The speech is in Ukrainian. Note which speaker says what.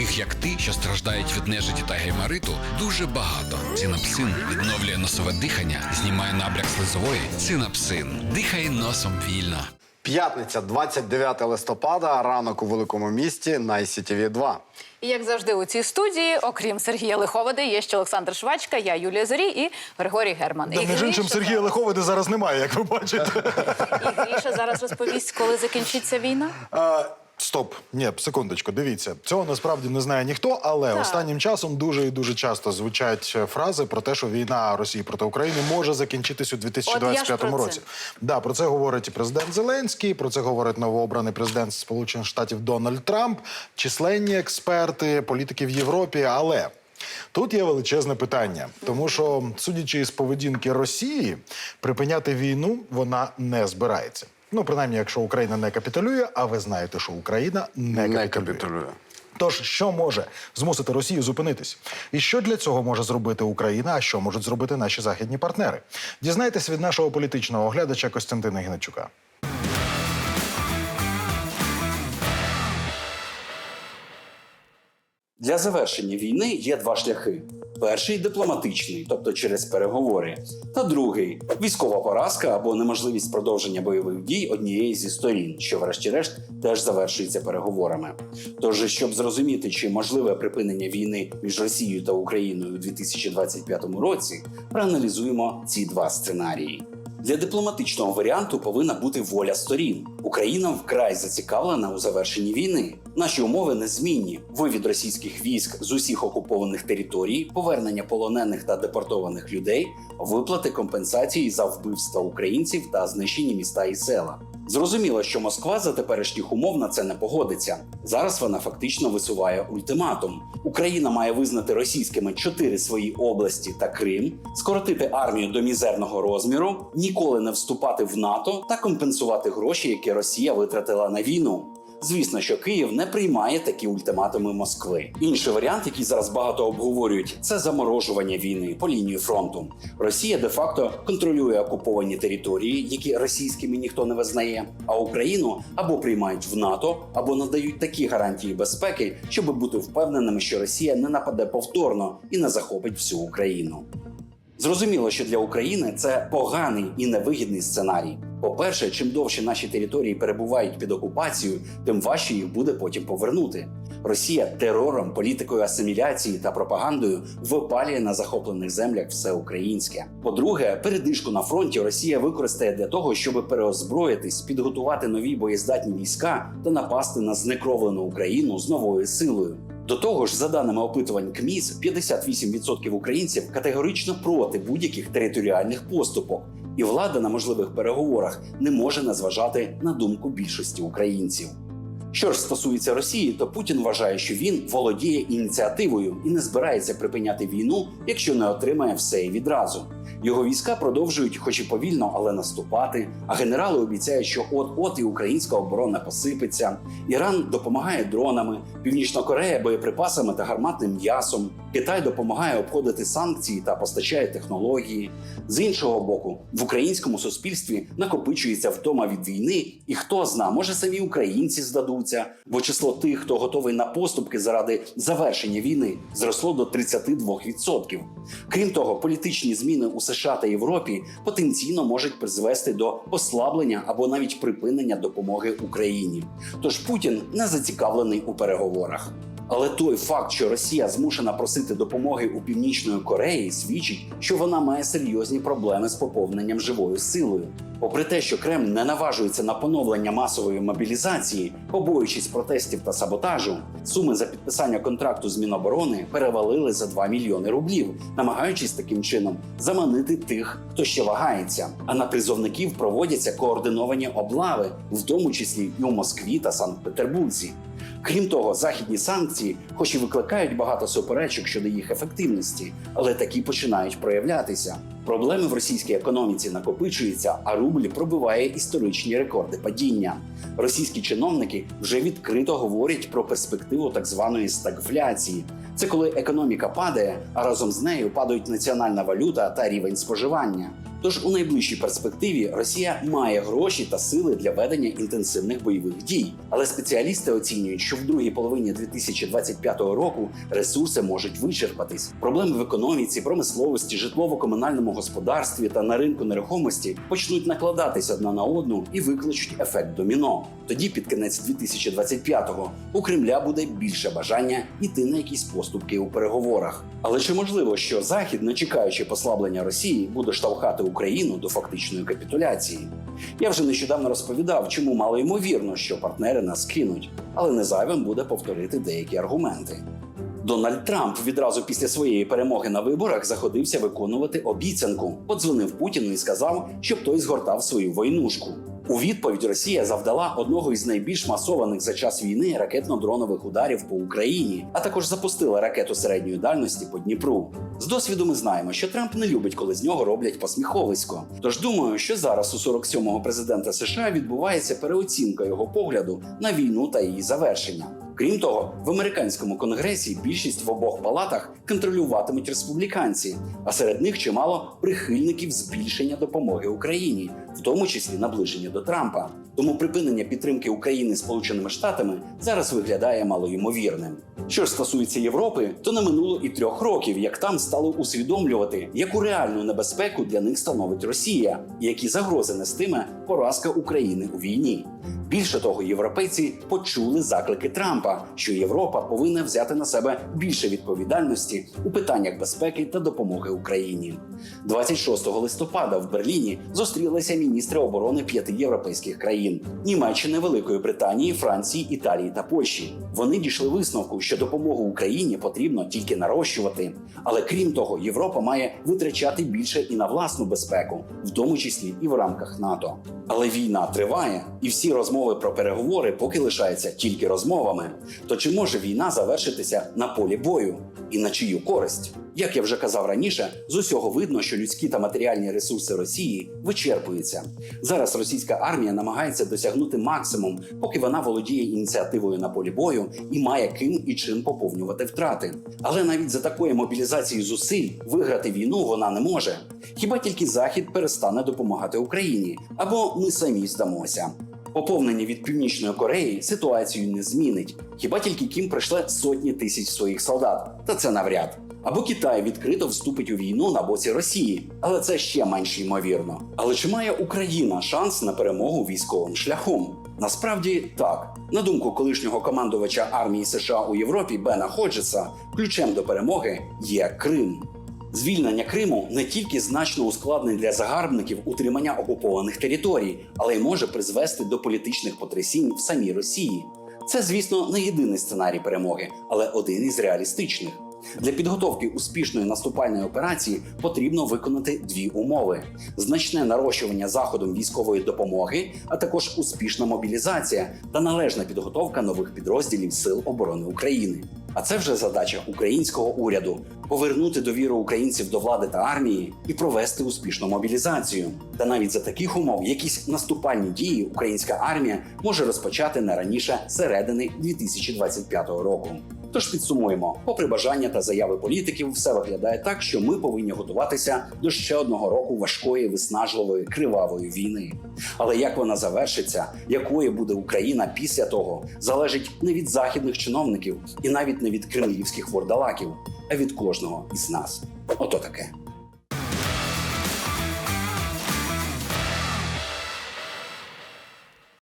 Speaker 1: таких як ти, що страждають від нежиті та геймариту, дуже багато. Цинапсин відновлює носове дихання, знімає набряк слизової. Цинапсин. Дихай носом вільно.
Speaker 2: П'ятниця, 29 листопада, ранок у великому місті на ICTV 2.
Speaker 3: І як завжди у цій студії, окрім Сергія Лиховоди, є ще Олександр Швачка, я Юлія Зорі і Григорій Герман.
Speaker 4: Да,
Speaker 3: і
Speaker 4: між іншим, Сергія Лиховиди зараз немає, як ви бачите.
Speaker 3: І Гріша зараз розповість, коли закінчиться війна.
Speaker 4: А, Стоп, ні, секундочку, дивіться. Цього насправді не знає ніхто, але
Speaker 3: Так.
Speaker 4: останнім часом дуже і дуже часто звучать е, фрази про те, що війна Росії проти України може закінчитись у 2025
Speaker 3: про це.
Speaker 4: році. Да, про це говорить і президент Зеленський, про це говорить новообраний президент Сполучених Штатів Дональд Трамп, численні експерти, політики в Європі. Але тут є величезне питання, тому що, судячи із поведінки Росії, припиняти війну вона не збирається. Ну, принаймні, якщо Україна не капітулює, а ви знаєте, що Україна не,
Speaker 2: Не
Speaker 4: капітулює.
Speaker 2: капітулює.
Speaker 4: Тож, що може змусити Росію зупинитись? І що для цього може зробити Україна, а що можуть зробити наші західні партнери? Дізнайтесь від нашого політичного оглядача Костянтина Гнатюка.
Speaker 5: Для завершення війни є два шляхи: перший дипломатичний, тобто через переговори, та другий військова поразка або неможливість продовження бойових дій однієї зі сторін, що, врешті-решт, теж завершується переговорами. Тож, щоб зрозуміти, чи можливе припинення війни між Росією та Україною у 2025 році, проаналізуємо ці два сценарії. Для дипломатичного варіанту повинна бути воля сторін. Україна вкрай зацікавлена у завершенні війни. Наші умови незмінні: вивід російських військ з усіх окупованих територій, повернення полонених та депортованих людей, виплати компенсації за вбивства українців та знищені міста і села. Зрозуміло, що Москва за теперішніх умов на це не погодиться. Зараз вона фактично висуває ультиматум. Україна має визнати російськими чотири свої області та Крим, скоротити армію до мізерного розміру, ніколи не вступати в НАТО та компенсувати гроші, які Росія витратила на війну. Звісно, що Київ не приймає такі ультиматуми Москви. Інший варіант, який зараз багато обговорюють, це заморожування війни по лінії фронту. Росія де-факто контролює окуповані території, які російськими ніхто не визнає. А Україну або приймають в НАТО, або надають такі гарантії безпеки, щоб бути впевненими, що Росія не нападе повторно і не захопить всю Україну. Зрозуміло, що для України це поганий і невигідний сценарій. По-перше, чим довше наші території перебувають під окупацією, тим важче їх буде потім повернути. Росія терором, політикою асиміляції та пропагандою випалює на захоплених землях все українське. По-друге, передишку на фронті Росія використає для того, щоб переозброїтись, підготувати нові боєздатні війська та напасти на знекровлену Україну з новою силою. До того ж, за даними опитувань КМІС, 58% українців категорично проти будь-яких територіальних поступок, і влада на можливих переговорах не може не зважати на думку більшості українців. Що ж стосується Росії, то Путін вважає, що він володіє ініціативою і не збирається припиняти війну, якщо не отримає все і відразу. Його війська продовжують, хоч і повільно, але наступати. А генерали обіцяють, що от-от і українська оборона посипеться. Іран допомагає дронами, Північна Корея боєприпасами та гарматним м'ясом. Китай допомагає обходити санкції та постачає технології. З іншого боку, в українському суспільстві накопичується втома від війни, і хто зна, може самі українці здадуться, бо число тих, хто готовий на поступки заради завершення війни, зросло до 32%. Крім того, політичні зміни у США та Європі потенційно можуть призвести до ослаблення або навіть припинення допомоги Україні. Тож Путін не зацікавлений у переговорах. Але той факт, що Росія змушена просити допомоги у Північної Кореї, свідчить, що вона має серйозні проблеми з поповненням живою силою. Попри те, що Кремль не наважується на поновлення масової мобілізації, побоюючись протестів та саботажу, суми за підписання контракту з Міноборони перевалили за 2 мільйони рублів, намагаючись таким чином заманити тих, хто ще вагається. А на призовників проводяться координовані облави, в тому числі і у Москві та Санкт-Петербурзі. Крім того, західні санкції, хоч і викликають багато суперечок щодо їх ефективності, але такі починають проявлятися. Проблеми в російській економіці накопичуються, а рубль пробиває історичні рекорди падіння. Російські чиновники вже відкрито говорять про перспективу так званої стагфляції. Це коли економіка падає, а разом з нею падають національна валюта та рівень споживання. Тож у найближчій перспективі Росія має гроші та сили для ведення інтенсивних бойових дій. Але спеціалісти оцінюють, що в другій половині 2025 року ресурси можуть вичерпатись. Проблеми в економіці, промисловості, житлово-комунальному господарстві та на ринку нерухомості почнуть накладатись одна на одну і викличуть ефект доміно. Тоді, під кінець 2025-го, у Кремля буде більше бажання йти на якісь поступки у переговорах. Але чи можливо, що Захід, не чекаючи послаблення Росії, буде штовхати Україну до фактичної капітуляції? Я вже нещодавно розповідав, чому мало ймовірно, що партнери нас кинуть, але не зайвим буде повторити деякі аргументи. Дональд Трамп відразу після своєї перемоги на виборах заходився виконувати обіцянку. Подзвонив Путіну і сказав, щоб той згортав свою войнушку. У відповідь Росія завдала одного із найбільш масованих за час війни ракетно-дронових ударів по Україні, а також запустила ракету середньої дальності по Дніпру. З досвіду ми знаємо, що Трамп не любить, коли з нього роблять посміховисько. Тож думаю, що зараз у 47-го президента США відбувається переоцінка його погляду на війну та її завершення. Крім того, в американському конгресі більшість в обох палатах контролюватимуть республіканці, а серед них чимало прихильників збільшення допомоги Україні, в тому числі наближення до Трампа. Тому припинення підтримки України Сполученими Штатами зараз виглядає малоймовірним. Що ж стосується Європи, то не минуло і трьох років, як там стали усвідомлювати, яку реальну небезпеку для них становить Росія, і які загрози нестиме поразка України у війні. Більше того, європейці почули заклики Трампа, що Європа повинна взяти на себе більше відповідальності у питаннях безпеки та допомоги Україні. 26 листопада в Берліні зустрілися міністри оборони п'яти європейських країн: Німеччини, Великої Британії, Франції, Італії та Польщі. Вони дійшли висновку, що допомогу Україні потрібно тільки нарощувати. Але крім того, Європа має витрачати більше і на власну безпеку, в тому числі і в рамках НАТО. Але війна триває, і всі розмови про переговори поки лишаються тільки розмовами. То чи може війна завершитися на полі бою і на чию користь? Як я вже казав раніше, з усього видно, що людські та матеріальні ресурси Росії вичерпуються. Зараз російська армія намагається досягнути максимум, поки вона володіє ініціативою на полі бою і має ким і чим поповнювати втрати. Але навіть за такої мобілізації зусиль виграти війну вона не може. Хіба тільки Захід перестане допомагати Україні, або ми самі здамося. Поповнення від північної Кореї ситуацію не змінить. Хіба тільки Кім прийшле сотні тисяч своїх солдат, та це навряд. Або Китай відкрито вступить у війну на боці Росії, але це ще менш ймовірно. Але чи має Україна шанс на перемогу військовим шляхом? Насправді так. На думку колишнього командувача армії США у Європі Бена Ходжеса, ключем до перемоги є Крим. Звільнення Криму не тільки значно ускладнить для загарбників утримання окупованих територій, але й може призвести до політичних потрясінь в самій Росії. Це, звісно, не єдиний сценарій перемоги, але один із реалістичних. Для підготовки успішної наступальної операції потрібно виконати дві умови: значне нарощування заходом військової допомоги, а також успішна мобілізація та належна підготовка нових підрозділів Сил оборони України. А це вже задача українського уряду повернути довіру українців до влади та армії і провести успішну мобілізацію. Та навіть за таких умов якісь наступальні дії українська армія може розпочати не раніше середини 2025 року. Тож підсумуємо, попри бажання та заяви політиків, все виглядає так, що ми повинні готуватися до ще одного року важкої, виснажливої, кривавої війни. Але як вона завершиться, якою буде Україна після того, залежить не від західних чиновників і навіть не від кремлівських вордалаків, а від кожного із нас. Ото таке.